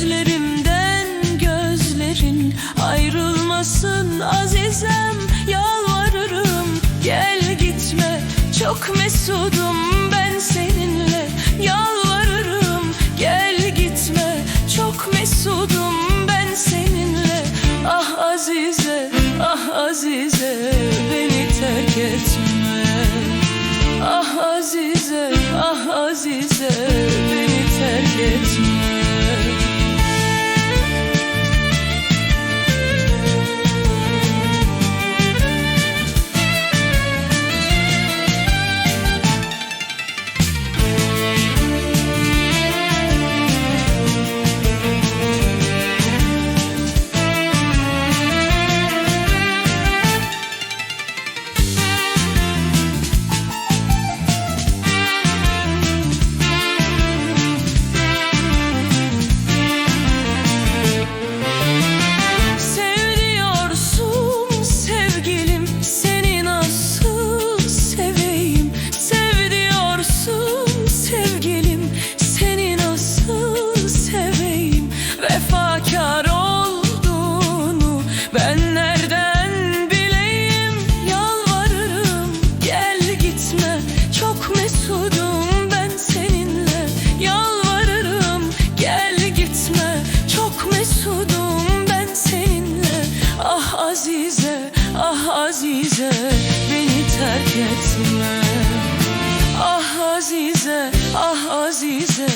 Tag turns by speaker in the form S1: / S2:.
S1: Gözlerimden gözlerin ayrılmasın azizem Yalvarırım. Gel gitme çok mesudum ben seninle. Yalvarırım gel gitme çok mesudum ben seninle. Ah azize ah azize beni terk etme. Azize ah Azize beni terk etme. Ah Azize ah Azize